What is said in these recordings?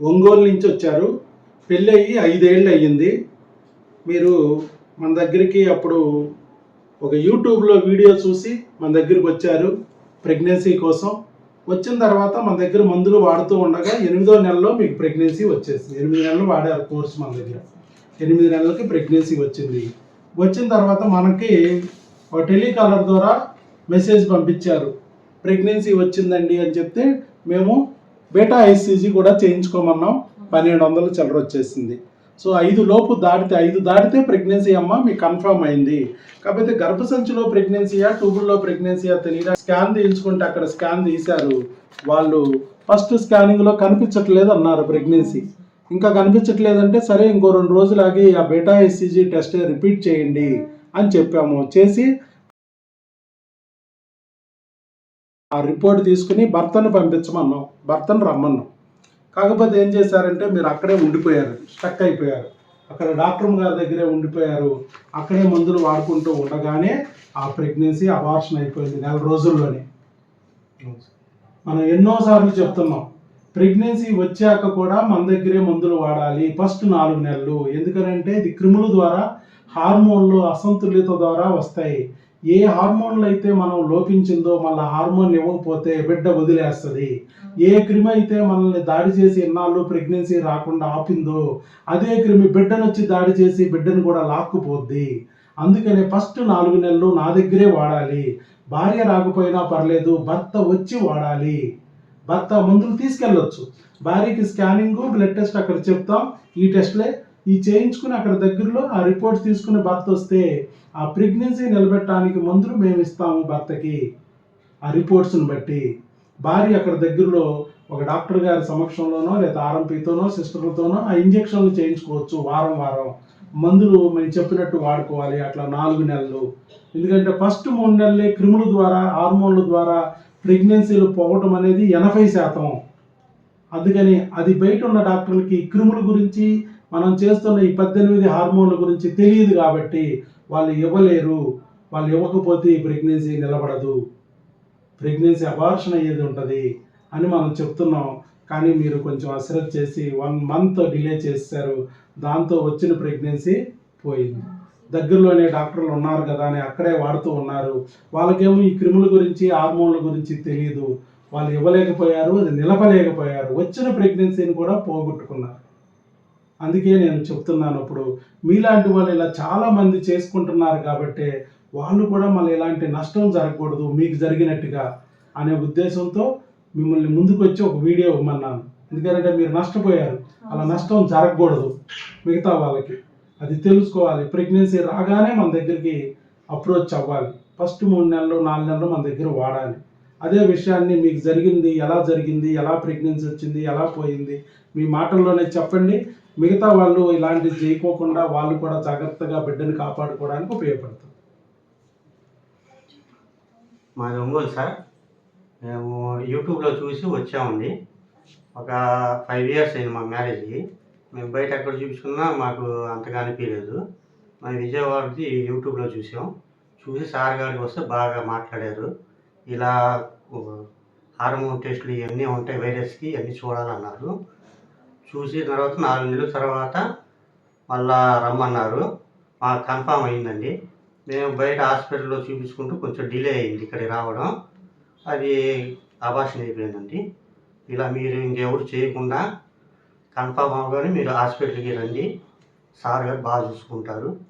ఒంగోలు నుంచి వచ్చారు. పెళ్ళి అయ్యి ఐదేళ్ళు అయ్యింది. మీరు మన దగ్గరికి అప్పుడు ఒక యూట్యూబ్లో వీడియో చూసి మన దగ్గరికి వచ్చారు ప్రెగ్నెన్సీ కోసం. వచ్చిన తర్వాత మన దగ్గర మందులు వాడుతూ ఉండగా ఎనిమిదో నెలలో మీకు ప్రెగ్నెన్సీ వచ్చేసింది. ఎనిమిది నెలలు వాడారు కోర్స్ మన దగ్గర. ఎనిమిది నెలలకి ప్రెగ్నెన్సీ వచ్చింది. వచ్చిన తర్వాత మనకి ఒక టెలికాలర్ ద్వారా మెసేజ్ పంపించారు. ప్రెగ్నెన్సీ వచ్చిందండి అని చెప్తే మేము బేటా ఐసీజీ కూడా చేయించుకోమన్నాం. పన్నెండు వందలు చిల్లర వచ్చేసింది. సో ఐదు లోపు దాటితే ఐదు దాటితే ప్రెగ్నెన్సీ అమ్మ మీకు కన్ఫర్మ్ అయింది. కాకపోతే గర్భసంచిలో ప్రెగ్నెన్సీయా ట్యూబుల్లో ప్రెగ్నెన్సీయా తెలియదు స్కాన్ తీయించుకుంటే అక్కడ స్కాన్ తీశారు. వాళ్ళు ఫస్ట్ స్కానింగ్లో కనిపించట్లేదు అన్నారు ప్రెగ్నెన్సీ. ఇంకా కనిపించట్లేదంటే సరే ఇంకో రెండు రోజులు ఆగి ఆ బేటా ఎస్సీజీ టెస్ట్ రిపీట్ చేయండి అని చెప్పాము. చేసి ఆ రిపోర్ట్ తీసుకుని భర్తను పంపించమన్నాం భర్తను రమ్మన్నాం కాకపోతే ఏం చేశారంటే మీరు అక్కడే ఉండిపోయారు స్టక్ అయిపోయారు. అక్కడ డాక్టర్ గారి దగ్గరే ఉండిపోయారు. అక్కడే మందులు వాడుకుంటూ ఉండగానే ఆ ప్రెగ్నెన్సీ అబార్షన్ అయిపోయింది నెల రోజుల్లోనే. మనం ఎన్నోసార్లు చెప్తున్నాం ప్రెగ్నెన్సీ వచ్చాక కూడా మన దగ్గరే మందులు వాడాలి ఫస్ట్ నాలుగు నెలలు. ఎందుకనంటే ఇది క్రిముల ద్వారా హార్మోన్లు అసంతులిత ద్వారా వస్తాయి. ఏ హార్మోన్లు అయితే మనం లోపించిందో మళ్ళీ హార్మోన్ ఇవ్వకపోతే బిడ్డ వదిలేస్తుంది. ఏ క్రిమి అయితే మనల్ని దాడి చేసి ఇన్నాళ్ళు ప్రెగ్నెన్సీ రాకుండా ఆపిందో అదే క్రిమి బిడ్డను వచ్చి దాడి చేసి బిడ్డను కూడా లాక్కుపోద్ది. అందుకనే ఫస్ట్ నాలుగు నెలలు నా దగ్గరే వాడాలి. భార్య రాకపోయినా పర్లేదు భర్త వచ్చి వాడాలి. భర్త మందులు తీసుకెళ్ళొచ్చు. భార్యకి స్కానింగ్ బ్లడ్ టెస్ట్ అక్కడ చెప్తాం. ఈ టెస్ట్లే. ఈ చేయించుకుని అక్కడ దగ్గరలో ఆ రిపోర్ట్స్ తీసుకుని భర్త వస్తే ఆ ప్రెగ్నెన్సీ నిలబెట్టడానికి మందులు మేము ఇస్తాము భర్తకి. ఆ రిపోర్ట్స్ని బట్టి భార్య అక్కడ దగ్గరలో ఒక డాక్టర్ గారి సమక్షంలోనో లేదా ఆర్ఎంపీతోనో సిస్టర్లతోనో ఆ ఇంజక్షన్లు చేయించుకోవచ్చు వారం వారం. మందులు మేము చెప్పినట్టు వాడుకోవాలి అట్లా నాలుగు నెలలు. ఎందుకంటే ఫస్ట్ మూడు నెలలే క్రిముల ద్వారా హార్మోన్ల ద్వారా ప్రెగ్నెన్సీలు పోవటం అనేది ఎనభై శాతం. అందుకని అది బయట ఉన్న డాక్టర్లకి క్రిముల గురించి మనం చేస్తున్న ఈ పద్దెనిమిది హార్మోన్ల గురించి తెలియదు కాబట్టి వాళ్ళు ఇవ్వలేరు. వాళ్ళు ఇవ్వకపోతే ఈ ప్రెగ్నెన్సీ నిలబడదు. ప్రెగ్నెన్సీ అబార్షన్ అయ్యేది ఉంటుంది అని మనం చెప్తున్నాం. కానీ మీరు కొంచెం అశ్రద్ధ చేసి వన్ మంత్ డిలే చేశారు. దాంతో వచ్చిన ప్రెగ్నెన్సీ పోయింది. దగ్గరలోనే డాక్టర్లు ఉన్నారు కదా అని అక్కడే వాడుతూ ఉన్నారు. వాళ్ళకేమో ఈ క్రిముల గురించి హార్మోన్ల గురించి తెలియదు వాళ్ళు ఇవ్వలేకపోయారు అది నిలపలేకపోయారు. వచ్చిన ప్రెగ్నెన్సీని కూడా పోగొట్టుకున్నారు. అందుకే నేను చెప్తున్నాను ఇప్పుడు మీలాంటి వాళ్ళు ఇలా చాలామంది చేసుకుంటున్నారు కాబట్టి వాళ్ళు కూడా మళ్ళీ ఇలాంటి నష్టం జరగకూడదు మీకు జరిగినట్టుగా అనే ఉద్దేశంతో మిమ్మల్ని ముందుకు వచ్చి ఒక వీడియో ఇవ్వమన్నాను. ఎందుకంటే మీరు నష్టపోయారు అలా నష్టం జరగకూడదు మిగతా వాళ్ళకి. అది తెలుసుకోవాలి. ప్రెగ్నెన్సీ రాగానే మన దగ్గరికి అప్రోచ్ అవ్వాలి. ఫస్ట్ మూడు నెలలు నాలుగు నెలలు మన దగ్గర వాడాలి. అదే విషయాన్ని మీకు జరిగింది ఎలా జరిగింది ఎలా ప్రెగ్నెన్సీ వచ్చింది ఎలా పోయింది మీ మాటల్లోనే చెప్పండి. మిగతా వాళ్ళు ఇలాంటివి చేయకోకుండా వాళ్ళు కూడా జాగ్రత్తగా బిడ్డని కాపాడుకోవడానికి ఉపయోగపడుతుంది మాది ఒంగోలు సార్ మేము యూట్యూబ్లో చూసి వచ్చామండి. ఒక ఫైవ్ ఇయర్స్ అయింది మా మ్యారేజ్కి. మేము బయట ఎక్కడ చూపించుకున్నా మాకు అంతగా అనిపించలేదు. మేము విజయవాడది యూట్యూబ్లో చూసాం. చూసి సార్ గారికి వస్తే బాగా మాట్లాడారు. ఇలా హార్మోన్ టెస్టులు ఇవన్నీ ఉంటాయి వైరస్కి అన్నీ చూడాలన్నారు. చూసిన తర్వాత నాలుగు నెలల తర్వాత మళ్ళా రమ్మన్నారు. మాకు కన్ఫామ్ అయిందండి. మేము బయట హాస్పిటల్లో చూపించుకుంటూ కొంచెం డిలే అయింది ఇక్కడికి రావడం. అది అబార్షన్ అయిపోయిందండి. ఇలా మీరు ఇంకెవరు చేయకుండా కన్ఫామ్ అవ్వగానే మీరు హాస్పిటల్కి రండి. సార్ గారు బాగా చూసుకుంటారు.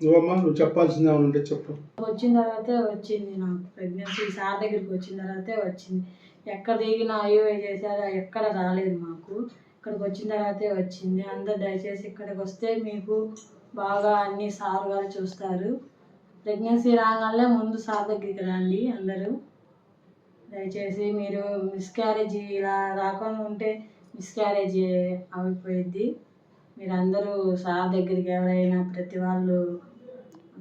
నువ్వమ్మా నువ్వు చెప్పాల్సింది ఏమైనా ఉంటే చెప్పు. వచ్చిన తర్వాతే వచ్చింది నాకు ప్రెగ్నెన్సీ సార్ దగ్గరికి వచ్చిన తర్వాతే వచ్చింది. ఎక్కడ దిగిన ఐఓఐ చేశారు ఎక్కడ రాలేదు మాకు. ఇక్కడికి వచ్చిన తర్వాతే వచ్చింది. అందరు దయచేసి ఇక్కడికి వస్తే మీకు బాగా అన్ని సార్ గారు చూస్తారు. ప్రెగ్నెన్సీ రాగానే ముందు సార్ దగ్గరికి రండి అందరూ. దయచేసి మీరు మిస్క్యారేజ్ ఇలా రాకుండా ఉంటే మిస్క్యారేజ్ అయిపోయింది మీరందరూ సార్ దగ్గరికి ఎవరైనా ప్రతి వాళ్ళు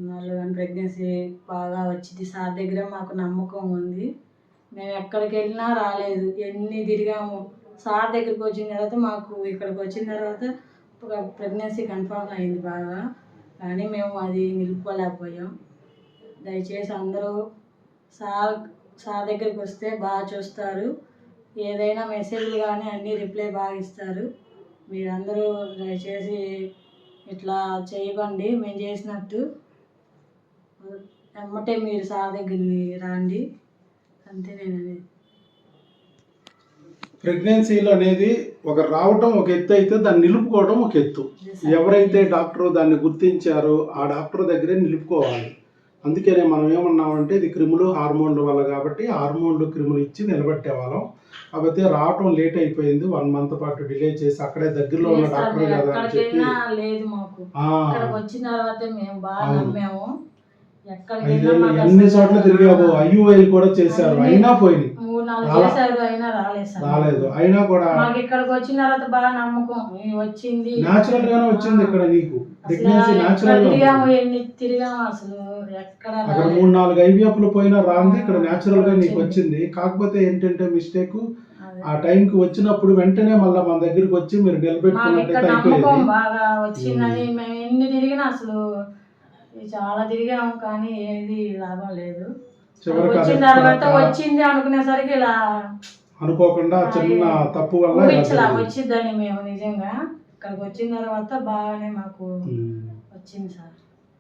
కానీ ప్రెగ్నెన్సీ బాగా వచ్చింది. సార్ దగ్గర మాకు నమ్మకం ఉంది. మేము ఎక్కడికి వెళ్ళినా రాలేదు. ఎన్ని తిరిగాము. సార్ దగ్గరికి వచ్చిన తర్వాత మాకు ఇక్కడికి వచ్చిన తర్వాత ప్రెగ్నెన్సీ కన్ఫామ్ అయింది బాగా. కానీ మేము అది నిలుపుకోలేకపోయాం. దయచేసి అందరూ సార్ సార్ దగ్గరికి వస్తే బాగా చూస్తారు. ఏదైనా మెసేజ్లు కానీ అన్నీ రిప్లై బాగా ఇస్తారు. మీరందరూ దయచేసి ఇట్లా చేయకండి. మేము చేసినట్టు ఎమ్మటే మీరు సార్ దగ్గరికి రండి. అంతే నేను అనేది. ప్రెగ్నెన్సీలు అనేది ఒక రావటం ఒక ఎత్తు అయితే దాన్ని నిలుపుకోవడం ఒక ఎత్తు. ఎవరైతే డాక్టర్ దాన్ని గుర్తించారో ఆ డాక్టర్ దగ్గరే నిలుపుకోవాలి. అందుకనే మనం ఏమన్నామంటే ఇది క్రిములు హార్మోన్ల వల్ల కాబట్టి హార్మోన్లు క్రిములు ఇచ్చి నిలబెట్టే వాళ్ళం. కాకపోతే రావటం లేట్ అయిపోయింది. వన్ మంత్ పాటు డిలే చేసి అక్కడే దగ్గరలో ఉన్న డాక్టర్ కదా అని చెప్పి లేదు మాకు. వచ్చిన తర్వాత మేము బాగా అవును. నమ్మాము. అసలు చోట్ల తిరిగావు ఐయుఐ కూడా చేశారు? అన్ని- అయినా అయినా రాలేదు అయినా కూడా ఇక్కడికి వచ్చిన తర్వాత బాగా నమ్మకం. వచ్చింది? న్యాచురల్ గానే వచ్చింది ఇక్కడ నీకు. ప్రెగ్నెన్సీ గా తిరిగాము? అసలు? ఎక్కడ అక్కడ. మూడు నాలుగు ఐవీఎఫ్లు పోయినా రాంది. ఇక్కడ ఆ, న్యాచురల్గా నీకు వచ్చింది. కాకపోతే ఏంటంటే మిస్టేక్. ఆ టైంకి వచ్చినప్పుడు వెంటనే మళ్ళీ మన దగ్గరికి వచ్చి మీరు అయిపోయేది బాగా వచ్చిందని మేము ఎన్ని తిరిగినా అసలు చాలా తిరిగాము కానీ ఏది లాభం లేదు. వచ్చిన తర్వాత వచ్చింది అనుకునేసరికి ఇలా అనుకోకుండా చిన్న తప్పు వల్ల. వచ్చిందని మేము నిజంగా. ఇక్కడికి వచ్చిన తర్వాత బాగానే మాకు. వచ్చింది సార్.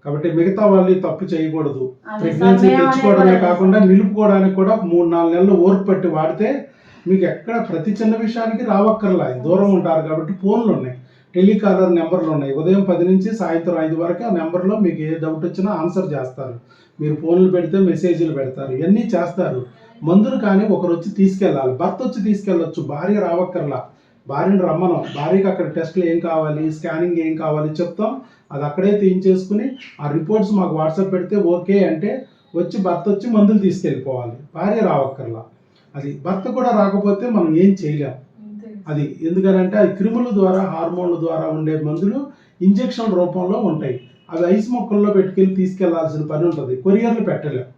కాబట్టి మిగతా వాళ్ళు తప్పు చేయకూడదు. ప్రెగ్నెన్సీ తెచ్చుకోవడమే కాకుండా నిలుపుకోవడానికి కూడా మూడు నాలుగు నెలలు ఓర్పు పట్టి వాడితే మీకు ఎక్కడ ప్రతి చిన్న విషయానికి రావక్కర్లా. దూరం ఉంటారు కాబట్టి ఫోన్లు ఉన్నాయి. టెలికాలర్ నెంబర్లు ఉన్నాయి. ఉదయం పది నుంచి సాయంత్రం ఐదు వరకు ఆ నెంబర్లో మీకు ఏ డౌట్ వచ్చినా ఆన్సర్ చేస్తారు. మీరు ఫోన్లు పెడితే మెసేజ్లు పెడతారు. ఇవన్నీ చేస్తారు. మందులు కానీ ఒకరు వచ్చి తీసుకెళ్ళాలి. భర్త వచ్చి తీసుకెళ్ళొచ్చు. భార్య రావక్కర్లా. భార్యను రమ్మనం. భార్యకి అక్కడ టెస్ట్లు ఏం కావాలి? స్కానింగ్ ఏం కావాలి చెప్తాం. అది అక్కడే తీయించేసుకుని ఆ రిపోర్ట్స్ మాకు వాట్సాప్ పెడితే ఓకే అంటే వచ్చి భర్త వచ్చి మందులు తీసుకెళ్ళిపోవాలి. భార్య రావక్కర్లా. అది భర్త కూడా రాకపోతే మనం ఏం చేయలేం. అది ఎందుకనంటే అది క్రిముల ద్వారా హార్మోన్ల ద్వారా ఉండే మందులు ఇంజెక్షన్ రూపంలో ఉంటాయి. అవి ఐస్ మొక్కల్లో పెట్టుకెళ్ళి తీసుకెళ్ళాల్సిన పని ఉంటుంది. కొరియర్లు పెట్టలేము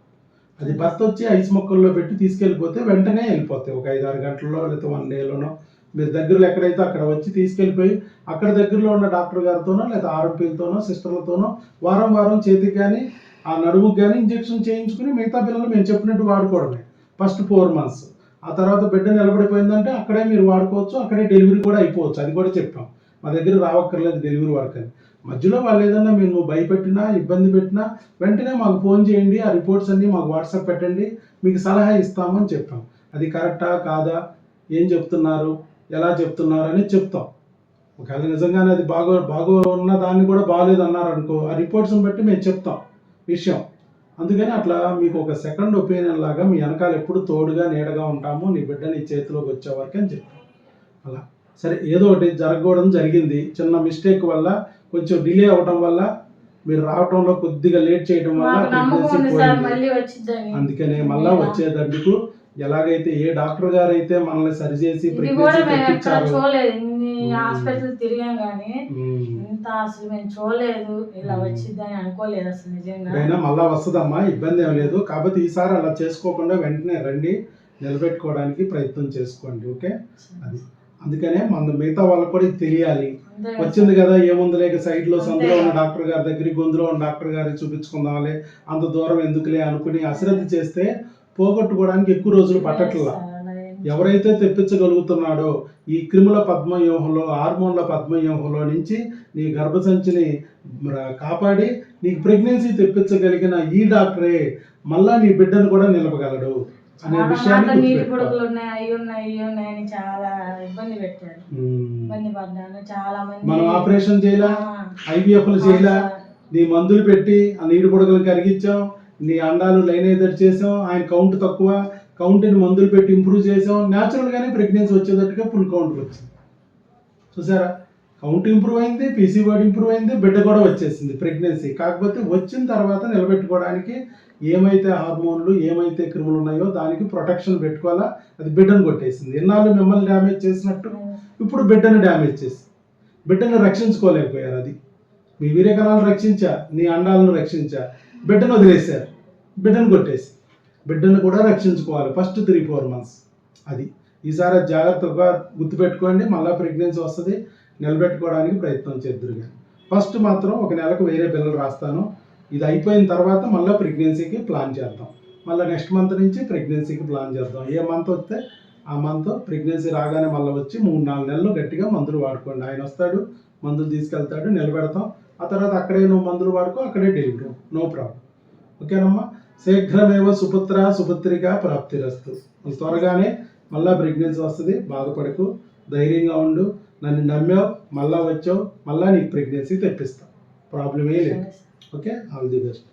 అది భర్త వచ్చి ఐస్ మొక్కల్లో పెట్టి తీసుకెళ్ళిపోతే వెంటనే వెళ్ళిపోతాయి. ఒక ఐదు ఆరు గంటల్లో లేకపోతే వన్ డేలోనో. మీరు దగ్గరలో ఎక్కడైతే అక్కడ వచ్చి తీసుకెళ్ళిపోయి అక్కడ దగ్గరలో ఉన్న డాక్టర్ గారితోనో లేదా ఆరోపీలతోనో సిస్టర్లతోనో వారం వారం చేతికి కానీ ఆ నడుముకి కానీ ఇంజెక్షన్ చేయించుకుని మిగతా పిల్లలు మేము చెప్పినట్టు వాడుకోవడమే. First four months. ఆ తర్వాత బిడ్డ నిలబడిపోయిందంటే అక్కడే మీరు వాడుకోవచ్చు అక్కడే డెలివరీ కూడా అయిపోవచ్చు. అది కూడా చెప్పాం. మా దగ్గర రావక్కర్లేదు డెలివరీ వరకు అని. మధ్యలో వాళ్ళు ఏదన్నా మేము భయపెట్టినా ఇబ్బంది పెట్టినా వెంటనే మాకు ఫోన్ చేయండి ఆ రిపోర్ట్స్ అన్నీ మాకు వాట్సాప్ పెట్టండి మీకు సలహా ఇస్తామని చెప్పాం. అది కరెక్టా కాదా? ఏం చెప్తున్నారు? ఎలా చెప్తున్నారు? అని చెప్తాం. ఒకవేళ నిజంగానే అది బాగో బాగో ఉన్న దాన్ని కూడా బాగాలేదు అన్నారు అనుకో ఆ రిపోర్ట్స్ని బట్టి మేము చెప్తాం విషయం. అందుకని అట్లా మీకు ఒక సెకండ్ ఒపీనియన్ లాగా మీ వెనకాల ఎప్పుడు తోడుగా నీడగా ఉంటాము నీ బిడ్డ నీ చేతిలోకి వచ్చే వరకు అని చెప్తాం అలా. సరే ఏదో ఒకటి జరగకూడదు జరిగింది. చిన్న మిస్టేక్ వల్ల కొంచెం డిలే అవ్వడం వల్ల మీరు రావటంలో కొద్దిగా లేట్ చేయడం వల్ల అందుకనే మళ్ళా వచ్చేటందుకు ఎలాగైతే ఏ డాక్టర్ గారు అయితే మనల్ని సరిచేసి ప్రెగ్నెన్సీ హాస్పిటల్ తిరిగాం కానీ ఉమ్. ఇంత అసలు మేము చూడలేదు ఇలా మ్మ్. వచ్చిద్దని అనుకోలేదు అసలు నిజంగా. అయినా మళ్ళా వస్తుందమ్మా ఇబ్బంది ఏం లేదు. కాకపోతే ఈసారి అలా చేసుకోకుండా వెంటనే రండి నిలబెట్టుకోవడానికి ప్రయత్నం చేసుకోండి ఓకే? అది. అందుకనే మన మిగతా వాళ్ళకి కూడా తెలియాలి. వచ్చింది కదా ఏముంది లేక సైడ్లో సందులో ఉన్న. డాక్టర్ గారి దగ్గరికి గొంతులో ఉన్న డాక్టర్ గారికి చూపించుకుందాంలే అంత దూరం ఎందుకులే అనుకుని అశ్రద్ధ చేస్తే పోగొట్టుకోవడానికి ఎక్కువ రోజులు పట్టట్లా. ఎవరైతే తెప్పించగలుగుతున్నాడో ఈ క్రిముల పద్మవ్యూహంలో హార్మోన్ల పద్మవ్యూహంలో నుంచి నీ గర్భసంచిని కాపాడి నీకు ప్రెగ్నెన్సీ తెప్పించగలిగిన ఈ డాక్టరే మళ్ళా నీ బిడ్డను కూడా నిలపగలడు అనే విషయాన్ని మనం ఆపరేషన్ చేయలా? ఐవీఎఫ్లు చేయలా? నీ మందులు పెట్టి ఆ నీటి బుడగలు కరిగించాం నీ అండాలు లైన్ ఎదర్ చేసాం ఆయన కౌంట్ తక్కువ కౌంటీని మందులు పెట్టి ఇంప్రూవ్ చేసాం. న్యాచురల్గానే ప్రెగ్నెన్సీ వచ్చేటట్టుగా ఫుల్ కౌంట్ వచ్చింది. చూసారా? కౌంట్ ఇంప్రూవ్ అయింది పీసీఓడి ఇంప్రూవ్ అయింది బిడ్డ కూడా వచ్చేసింది ప్రెగ్నెన్సీ కాకపోతే వచ్చిన తర్వాత నిలబెట్టుకోవడానికి ఏమైతే హార్మోన్లు ఏమైతే క్రిములు ఉన్నాయో దానికి ప్రొటెక్షన్ పెట్టుకోవాలా? అది బిడ్డను కొట్టేసింది. ఇన్నాళ్ళు మిమ్మల్ని డ్యామేజ్ చేసినట్టు ఇప్పుడు బిడ్డను డ్యామేజ్ చేసి బిడ్డను రక్షించుకోలేకపోయారు అది. మీ వీర్యకణాలను రక్షించా నీ అండాలను రక్షించా. బిడ్డను వదిలేశారు. బిడ్డను కొట్టేసి బిడ్డను కూడా రక్షించుకోవాలి. ఫస్ట్ త్రీ ఫోర్ మంత్స్ అది. ఈసారి జాగ్రత్తగా గుర్తుపెట్టుకోండి. మళ్ళీ ప్రెగ్నెన్సీ వస్తుంది. నిలబెట్టుకోవడానికి ప్రయత్నం చేద్దరు కానీ ఫస్ట్ మాత్రం ఒక నెలకు వేరే పిల్లలు రాస్తాను. ఇది అయిపోయిన తర్వాత మళ్ళీ ప్రెగ్నెన్సీకి ప్లాన్ చేద్దాం. మళ్ళీ నెక్స్ట్ మంత్ నుంచి ప్రెగ్నెన్సీకి ప్లాన్ చేద్దాం. ఏ మంత్ వస్తే ఆ మంత్ ప్రెగ్నెన్సీ రాగానే మళ్ళీ వచ్చి మూడు నాలుగు నెలలు గట్టిగా మందులు వాడుకోండి. ఆయన వస్తాడు మందులు తీసుకెళ్తాడు నిలబెడతాం. ఆ తర్వాత అక్కడే నువ్వు మందులు వాడుకో అక్కడే డెలివరీ. నో ప్రాబ్లం ఓకేనమ్మా? శీఘ్రమేవ సుపుత్ర సుపుత్రిక ప్రాప్తిరస్తు. త్వరగానే మళ్ళా ప్రెగ్నెన్సీ వస్తుంది బాధపడకు ధైర్యంగా ఉండు. నన్ను నమ్మావు మళ్ళా వచ్చావు మళ్ళా నీకు ప్రెగ్నెన్సీ తెప్పిస్తాం. ప్రాబ్లం ఏ లేదు ఓకే? All the best.